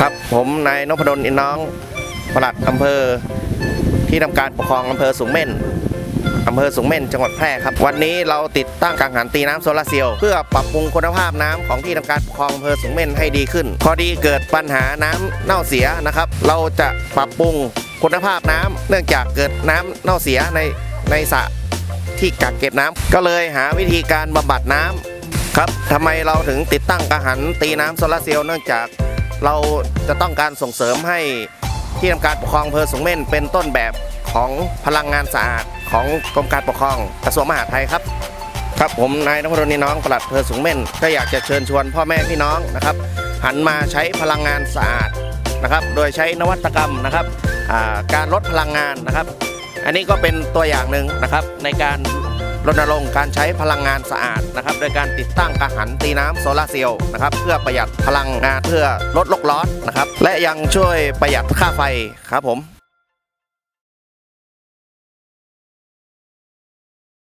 ครับผมนายนพดลอินน้องปลัดอำเภอที่ทำการปกครองอำเภอสูงเม่นอำเภอสูงเม่นจังหวัดแพร่ครับ วันนี้เราติดตั้งกังหันตีน้ำโซลาร์เซลล์เพื่อปรับปรุงคุณภาพน้ำของที่ทำการปกครองอำเภอสูงเม่นให้ดีขึ้น พอดีเกิดปัญหาน้ำเน่าเสียนะครับ เราจะปรับปรุงคุณภาพน้ำเนื่องจากเกิดน้ำเน่าเสียในในสระที่กักเก็บน้ำก็เลยหาวิธีการบำบัดน้ำครับทำไมเราถึงติดตั้งกังหันตีน้ำโซลาร์เซลล์เนื่องจาก เราจะต้องการส่งเสริมให้ที่ทำการปกครองอำเภอสูงเม่นเป็นต้นแบบของพลังงานสะอาดของกรมการปกครองกระทรวงมหาดไทยครับ ครับผมนายนพดลนีน้องปลัดอำเภอสูงเม่นก็อยากจะเชิญชวนพ่อแม่พี่น้องนะครับ หันมาใช้พลังงานสะอาดนะครับ โดยใช้นวัตกรรมนะครับการลดพลังงานนะครับ อันนี้ก็เป็นตัวอย่างหนึ่งนะครับในการ รณรงค์การใช้พลังงานสะอาดนะครับโดยการติดตั้งกังหันตีน้ำโซลาร์เซลล์นะครับเพื่อประหยัดพลังงานเพื่อลดโลกร้อนนะครับและยังช่วยประหยัดค่าไฟครับผม